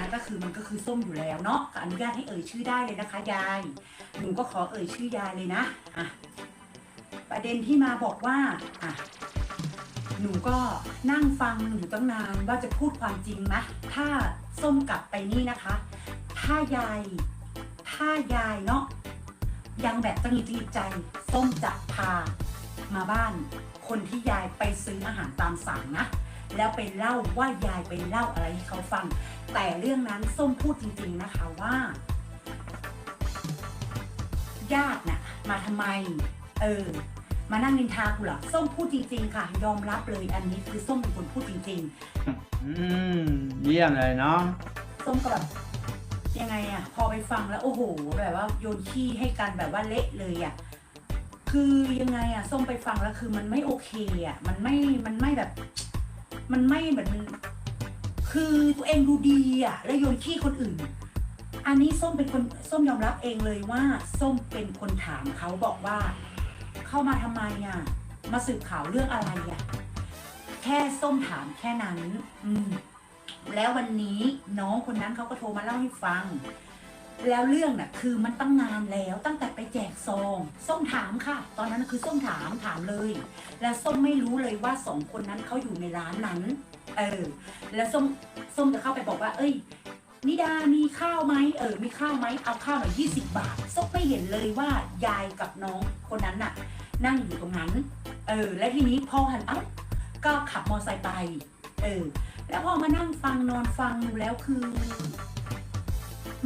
นะก็คือมันก็คือส้มอยู่แล้วเนาะก็อนุญาตให้เอ่ยชื่อได้เลยนะคะยายหนูก็ขอเอ่ยชื่อยายเลยนะอะประเด็นที่มาบอกว่าอะหนูก็นั่งฟังหนูตั้งนานว่าจะพูดความจริงนะถ้าส้มกลับไปนี่นะคะ ถ้ายายถ้ายายเนาะยังแบบตั้งจิตใจ ส้มจะพามาบ้าน คนที่ยายไปซื้ออาหารตามสั่งนะ แล้วไปเล่าว่ายายไปเล่าอะไรให้เขาฟัง แต่เรื่องนั้นส้มพูดจริง ๆนะคะว่า ญาติน่ะ มาทำไม เออ มานั่งนินทากูเหรอส้มพูดจริง ๆ ค่ะ ยอมรับเลยอันนี้คือส้มเป็นคนพูดจริงอืมเยี่ยมเลยเนาะๆส้มก็แบบยังไงอะพอไปฟังแล้วโอ้โหแบบว่าโยนขี้ให้กันแบบว่าเละเลยอะคือยังไงอะส้มไปฟังแล้วคือมันไม่โอเคอะมันไม่มันไม่แบบ มันไม่เหมือนคือตัวเองดูดีอะแล้วโยนขี้คนอื่น อันนี้ส้มเป็นคนส้มยอมรับเองเลยว่า ส้มเป็นคนถามเขาบอกว่า เข้ามาทำไมอะมาสืบข่าวเรื่องอะไรอะแค่ส้มถามแค่นั้น อืมแล้ววันนี้น้องคนนั้นเขาก็โทรมาเล่าให้ฟัง แล้วเรื่องน่ะคือมันตั้งนานแล้วตั้งแต่ไปแจกซองส้มถามค่ะ ตอนนั้นคือส้มถามถามเลย แล้วส้มไม่รู้เลยว่าสองคนนั้นเขาอยู่ในร้านนั้นเออแล้วส้มส้มจะเข้าไปบอกว่า เอ้ยนิดามีข้าวไหมเออมีข้าวไหมเอาข้าวหน่อยยี่สิบบาทส้มไม่เห็นเลยว่ายายกับน้องคนนั้นน่ะ นั่งอยู่ตรงนั้น เออ และทีนี้พอหันเอ้าก็ขับมอเตอร์ไซค์ไป เออ แล้วพอมานั่งฟังนอนฟังดูแล้วคือ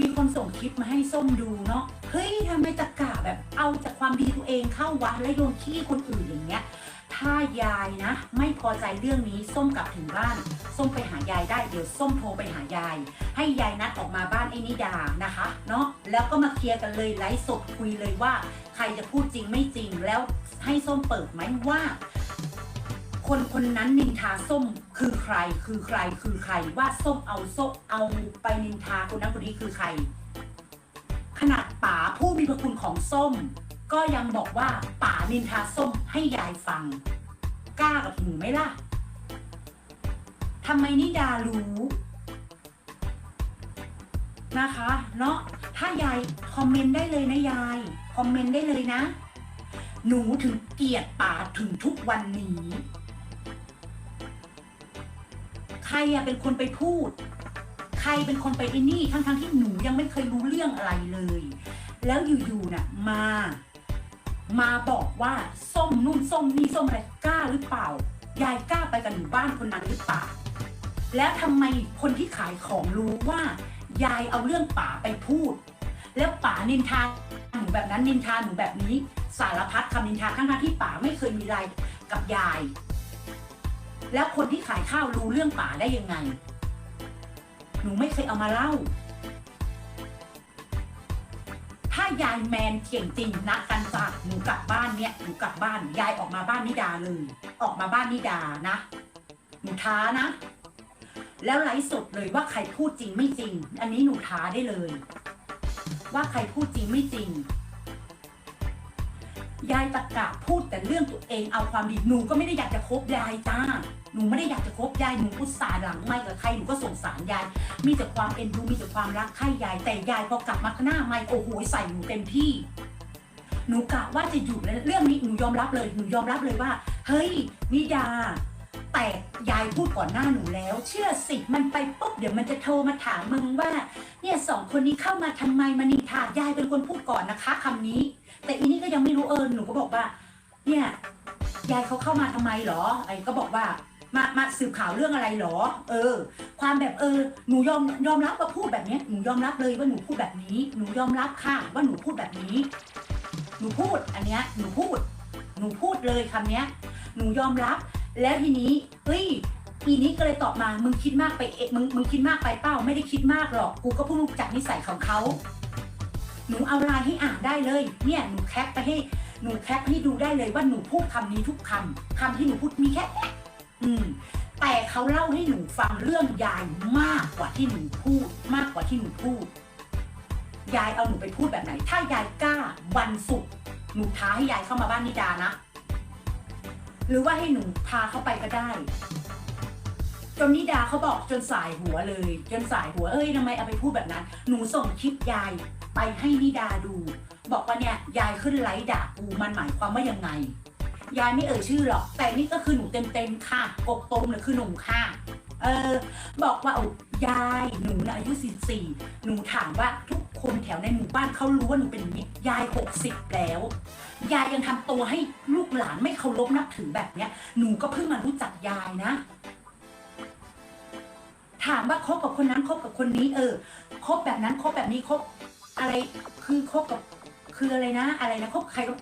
มีคนส่งคลิปมาให้ส้มดูเนาะเฮ้ยทำไมตะกะแบบเอาจากความดีตัวเองเข้าวัดและโยนขี้คนอื่นอย่างเงี้ยถ้ายายนะ ไม่พอใจเรื่องนี้ส้มกลับถึงบ้าน ส้มไปหายายได้เดี๋ยวส้มโทรไปหายาย ให้ยายนัดออกมาบ้านไอ้นิดานะคะเนาะแล้วก็มาเคลียร์กันเลยไลฟ์สดคุยเลยว่า ใครจะพูดจริงไม่จริงแล้วให้ส้มเปิดไหมว่า คนคนนั้นนินทาส้มคือใคร คือใครคือใครว่าส้มเอาส้มเอาไปนินทาคนนั้นคนนี้คือใคร ขนาดป๋าผู้มีพระคุณของส้ม ก็ยังบอกว่าป๋านินทาส้มให้ยายฟัง กล้ากับหนูไหมล่ะทำไมนิดารู้นะคะเนาะถ้ายายคอมเมนต์ได้เลยนะยายคอมเมนต์ได้เลยนะ หนูถึงเกลียดป๋าถึงทุกวันนี้ ใครอะเป็นคนไปพูด ใครเป็นคนไปไอ้นี่ทั้งๆทที่หนูยังไม่เคยรู้เรื่องอะไรเลย แล้วอยู่ๆน่ะมา มาบอกว่าส้มนู่นส้มนี่ส้มอะไรกล้าหรือเปล่ายายกล้าไปกับหนูบ้านคนนั้นหรือเปล่าแล้วทำไมคนที่ขายของรู้ว่ายายเอาเรื่องป๋าไปพูด แล้วป๋านินทาหนูแบบนั้นนินทาหนูแบบนี้ สารพัดคำนินทาทั้งๆที่ป๋าไม่เคยมีอะไรกับยาย แล้วคนที่ขายข้าวรู้เรื่องป๋าได้ยังไง หนูไม่เคยเอามาเล่า ถ้ายายแมนเก่งจริงนัดกันจ้ะหนูกลับบ้านเนี่ยหนูกลับบ้านยายออกมาบ้านนิดาเลย ออกมาบ้านนิดานะหนูท้านะ แล้วไลฟ์สดเลยว่าใครพูดจริงไม่จริง อันนี้หนูท้าได้เลย ว่าใครพูดจริงไม่จริง ยายตะกะพูดแต่เรื่องตัวเองเอาความดีหนูก็ไม่ได้อยากจะคบยายจ้า หนูไม่ได้อยากจะคบยายหนูอุตส่าห์หลังไม่กับใครหนูก็สงสารยาย มีแต่ความเอ็นดูมีแต่ความรักใคร่ยาย แต่ยายพอกลับมาหน้าไม่โอ้โหใส่หนูเต็มที่ หนูกะว่าจะอยู่แล้วเรื่องนี้หนูยอมรับเลยหนูยอมรับเลยว่า เฮ้ยนิดาแต่ยายพูดก่อนหน้าหนูแล้ว เชื่อสิมันไปปุ๊บเดี๋ยวมันจะโทรมาถามมึงว่า เนี่ยสองคนนี้เข้ามาทำไมมานินทายายเป็นคนพูดก่อนนะคะคำนี้ แต่อีนี่ก็ยังไม่รู้เออหนูก็บอกว่า เนี่ยยายเขาเข้ามาทำไมเหรอ ไอ้ก็บอกว่ามามาสืบข่าวเรื่องอะไรเหรอ เออ ความแบบเออหนูยอมยอมรับว่าพูดแบบนี้หนูยอมรับเลยว่าหนูพูดแบบนี้ หนูยอมรับค่ะว่าหนูพูดแบบนี้ หนูพูดอันเนี้ยหนูพูด หนูพูดเลยคำเนี้ย หนูยอมรับ แล้วทีนี้เฮ้ยอีนี้ก็เลยตอบมามึงคิดมากไปเองมึงมึงคิดมากไปเปล่าไม่ได้คิดมากหรอกกูก็พิ่งรู้จักนิสัยของเขา หนูเอาไลน์ให้อ่านได้เลย เนี่ยหนูแคปไปให้หนูแคปให้ดูได้เลยว่าหนูพูดคำนี้ทุกคำคำที่หนูพูดมีแค่เนี้ยอืม แต่เขาเล่าให้หนูฟังเรื่องยายมากกว่าที่หนูพูด มากกว่าที่หนูพูด ยายเอาหนูไปพูดแบบไหน ถ้ายายกล้าวันศุกร์หนูท้าให้ยายเข้ามาบ้านนิดานะหรือว่าให้หนูพาเข้าไปก็ได้จนนิดาเขาบอกจนสายหัวเลย จนสายหัวเอ้ยทำไมเอาไปพูดแบบนั้น หนูส่งคลิปยาย ไปให้นิดาดู บอกว่าเนี่ยยายขึ้นไลฟ์ด่ากูมันหมายความว่ายังไง ยายไม่เอ่ยชื่อหรอก แต่นี่ก็คือหนูเต็มๆค่ะกบตมเนี่ยคือหนุ่มค่ะเออบอกว่าเอายายหนูนะอายุ44หนูถามว่าทุกคนแถวในหมู่บ้านเขารู้ว่าหนูเป็นอย่างนี้ยาย 60 แล้ว ยายยังทำตัวให้ลูกหลานไม่เคารพนับถือแบบเนี้ย หนูก็เพิ่งมารู้จักยายนะ ถามว่าคบกับคนนั้นคบกับคนนี้ เออคบแบบนั้นคบแบบนี้คบ อะไรคือคบกับคืออะไรนะ อะไรนะคบใครก็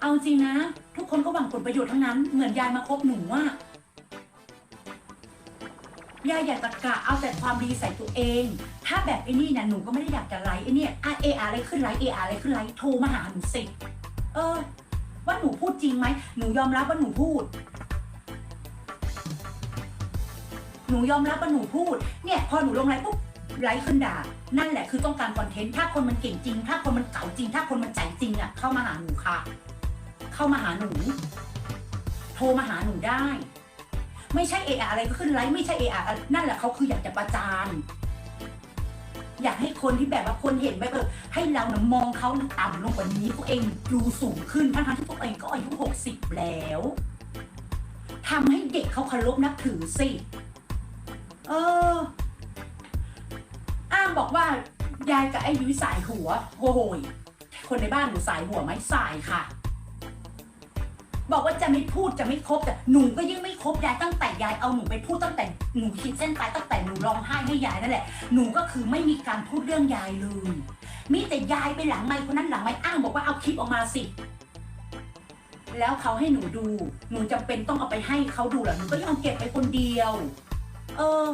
เอาจริงนะ ทุกคนก็หวังผลประโยชน์ทั้งนั้น เหมือนยายมาคบหนูว่ายายอยากจะกะเอาแต่ความดีใส่ตัวเอง ถ้าแบบไอ้นี่นะหนูก็ไม่ได้อยากจะไลฟ์ไอ้นี่อะเออะไรขึ้นไลฟ์เออะไรขึ้นไลฟ์โทรมาหาหนูสิเออ ว่าหนูพูดจริงไหมหนูยอมรับว่าหนูพูดหนูยอมรับว่าหนูพูด เนี่ย พอหนูลงไลฟ์ปุ๊บ ไลฟ์ขึ้นด่า นั่นแหละคือต้องการคอนเทนต์ถ้าคนมันเก่งจริง ถ้าคนมันเก่าจริง ถ้าคนมันใจจริงอะเข้ามาหาหนูค่ะ เข้ามาหาหนู โทรมาหาหนูได้ ไม่ใช่เออะไรก็ขึ้นไลฟ์ไม่ใช่เออะนั่นแหละเขาคืออยากจะประจานอยากให้คนที่แบบว่าคนเห็นแบบเออให้เรานะมองเขาต่ำลงกว่านี้ตัวเองดูสูงขึ้นทั้งๆที่ตัวเองก็อายุหกสิบแล้วทำให้เด็กเขาเคารพนับถือสิ เออางบอกว่ายายกับไอ้ยุ้ยสายหัวโอ้โหยคนในบ้านหนูสายหัวไหมสายค่ะ บอกว่าจะไม่พูดจะไม่คบแต่หนูก็ยิ่งไม่คบยายตั้งแต่ยายเอาหนูไปพูดตั้งแต่หนูขีดเส้นตายตั้งแต่หนูร้องไห้ให้ยายนั่นแหละหนูก็คือไม่มีการพูดเรื่องยายเลยมีแต่ยายไปหลังไมค์คนนั้นหลังไมค์อ้างบอกว่าเอาคลิปออกมาสิ แล้วเขาให้หนูดู หนูจำเป็นต้องเอาไปให้เขาดูเหรอหนูก็ยังเก็บไปคนเดียว เออ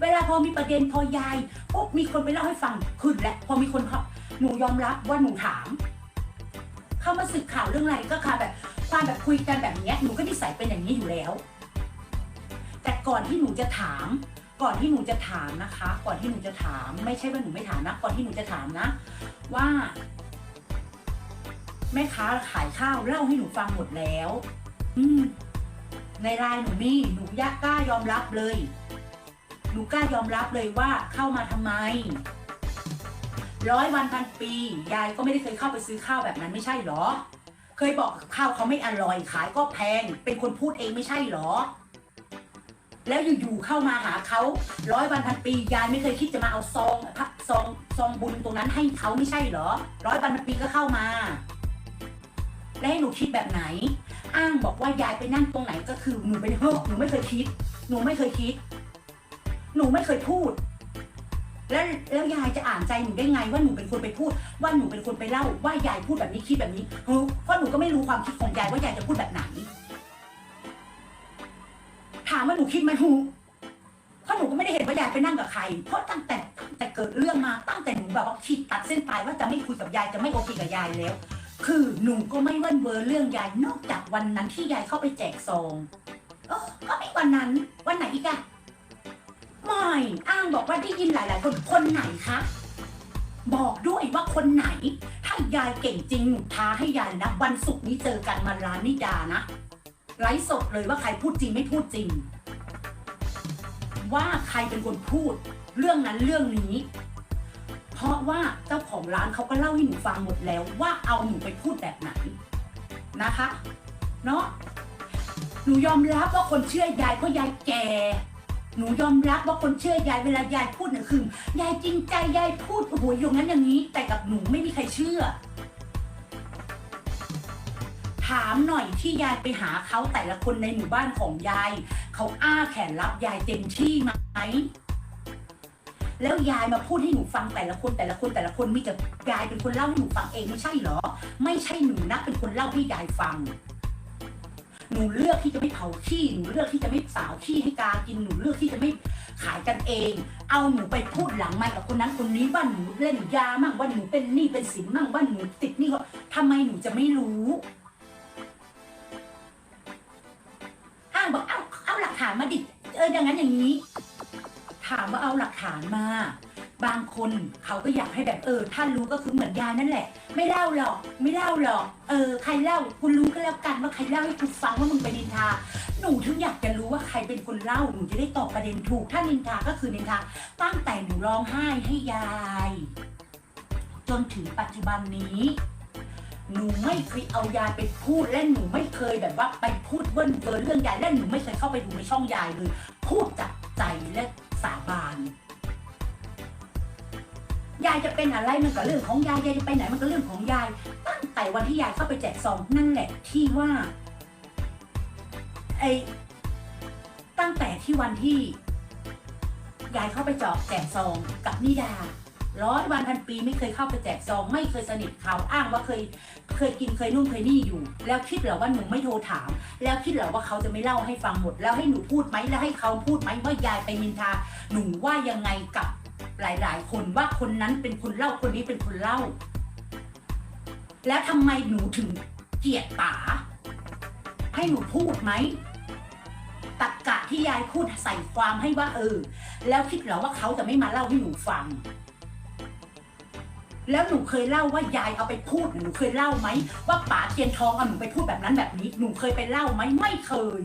เวลาพอมีประเด็นพอยายปุ๊บมีคนไปเล่าให้ฟังขึ้นและพอมีคนเขาหนูยอมรับว่าหนูถาม เข้ามาสึกข่าวเรื่องอะไรก็ค่ะแบบความแบบคุยกันแบบเนี้ยหนูก็นิสัยเป็นอย่างนี้อยู่แล้ว แต่ก่อนที่หนูจะถาม ก่อนที่หนูจะถามนะคะ ก่อนที่หนูจะถาม ไม่ใช่ว่าหนูไม่ถามนะก่อนที่หนูจะถามนะ ว่า แม่ค้าขายข้าวเล่าให้หนูฟังหมดแล้ว อืมในไลน์หนูนี่หนูยากกล้ายอมรับเลย หนูกล้ายอมรับเลยว่าเข้ามาทำไม ร้อยวันพันปี ยายก็ไม่ได้เคยเข้าไปซื้อข้าวแบบนั้นไม่ใช่หรอ เคยบอกข้าวเขาไม่อร่อยขายก็แพง เป็นคนพูดเองไม่ใช่หรอ แล้วอยู่ๆเข้ามาหาเขาร้อยวันพันปี ยายไม่เคยคิดจะมาเอาซองพักซองซองบุญตรงนั้นให้เขาไม่ใช่เหรอ ร้อยวันพันปีก็เข้ามาแล้วให้หนูคิดแบบไหน อ้างบอกว่ายายไปนั่งตรงไหนก็คือหนูเป็นเฮ้อหนูไม่เคยคิด หนูไม่เคยคิด หนูไม่เคยพูด แล้วแล้วยายจะอ่านใจหนูได้ไง ว่าหนูเป็นคนไปพูด ว่าหนูเป็นคนไปเล่า ว่ายายพูดแบบนี้คิดแบบนี้เฮ้อเพราะหนูก็ไม่รู้ความคิดของยายว่ายายจะพูดแบบไหน ถามว่าหนูคิดไหมหูเพราะหนูก็ไม่ได้เห็นว่ายายไปนั่งกับใคร เพราะตั้งแต่ตั้งแต่เกิดเรื่องมาตั้งแต่หนูแบบว่าคิดตัดเส้นตายว่าจะไม่คุยกับยายจะไม่โอเคกับยายแล้ว คือหนูก็ไม่เว่นเวอร์เรื่องยายนอกจากวันนั้นที่ยายเข้าไปแจกซองเออก็ไม่วันนั้น วันไหนอีกอะ ไม่ อ้างบอกว่าได้ยินหลาย ๆ คน คนไหนคะ บอกด้วยว่าคนไหน ถ้ายายเก่งจริงหนูท้าให้ยายนะ วันศุกร์นี้เจอกันมาร้านนิดานะ ไลฟ์สดเลยว่าใครพูดจริงไม่พูดจริง ว่าใครเป็นคนพูด เรื่องนั้นเรื่องนี้ เพราะว่าเจ้าของร้านเขาก็เล่าให้หนูฟังหมดแล้วว่าเอาหนูไปพูดแบบไหนนะคะ เนาะหนูยอมรับว่าคนเชื่อยายเพราะยายแก่ หนูยอมรับว่าคนเชื่อยายเวลายายพูดเนี่ยคือยายจริงใจยายพูดโอ้โหอย่างนั้นอย่างนี้ แต่กับหนูไม่มีใครเชื่อ ถามหน่อยที่ยายไปหาเขาแต่ละคนในหมู่บ้านของยายเขาอ้าแขนรับยายเต็มที่ไหมแล้วยายมาพูดให้หนูฟังแต่ละคนแต่ละคนแต่ละคนมีแต่ยายเป็นคนเล่าให้หนูฟังเองไม่ใช่เหรอ ไม่ใช่หนูนะเป็นคนเล่าให้ยายฟัง นูเลือกที่จะไม่เผาขี้หนูเลือกที่จะไม่สาวขี้ให้กากินหนูเลือกที่จะไม่ขายกันเอง เอาหนูไปพูดหลังไมค์กับคนนั้นคนนี้ว่าหนูเล่นยามั่งว่าหนูเป็นหนี้เป็นสินมั่งว่าหนูติดหนี้เขาทำไมหนูจะไม่รู้อ้างบอกเอาเอาหลักฐานมาดิเอออย่างนั้นอย่างนี้ ถามว่าเอาหลักฐานมา บางคนเขาก็อยากให้แบบเออท่านรู้ก็คือเหมือนยายนั่นแหละ ไม่เล่าหรอก ไม่เล่าหรอก เออ ใครเล่าคุณรู้ก็แล้วกันว่าใครเล่าให้คุณฟังว่ามึงไปนินทา หนูถึงอยากจะรู้ว่าใครเป็นคนเล่าหนูจะได้ตอบประเด็นถูก ถ้านินทาก็คือนินทาตั้งแต่หนูร้องไห้ให้ยาย จนถึงปัจจุบันนี้ หนูไม่เคยเอายายไปพูดและหนูไม่เคยแบบว่าไปพูดเบิ้ลเกินเรื่องยายและหนูไม่เคยเข้าไปดูในช่องยายเลย พูดจากใจและสาบาน ยายจะเป็นอะไรมันก็เรื่องของยายยายจะไปไหนมันก็เรื่องของยาย ตั้งแต่วันที่ยายเข้าไปแจกซองนั่นแหละที่ว่าไอตั้งแต่ที่วันที่ยายเข้าไปจอกแจกซองกับนิดาร้อยวันพันปีไม่เคยเข้าไปแจกซองไม่เคยสนิทเขาอ้างว่าเคยเคยกินเคยนู่นเคยนี่อยู่ แล้วคิดเหรอว่าหนูไม่โทรถาม แล้วคิดเหรอว่าเขาจะไม่เล่าให้ฟังหมด แล้วให้หนูพูดไหมแล้วให้เขาพูดไหมว่ายายไปนินทาหนูว่ายังไงกับ หลาย ๆ คนว่าคนนั้นเป็นคนเล่าคนนี้เป็นคนเล่า แล้วทำไมหนูถึงเกลียดป๋าให้หนูพูดไหมตักกะที่ยายพูดใส่ความให้ว่าเออ แล้วคิดเหรอว่าเขาจะไม่มาเล่าให้หนูฟัง แล้วหนูเคยเล่าว่ายายเอาไปพูดหนูเคยเล่าไหมว่าป๋าเทียนทองเอาหนูไปพูดแบบนั้นแบบนี้ หนูเคยไปเล่าไหมไม่เคย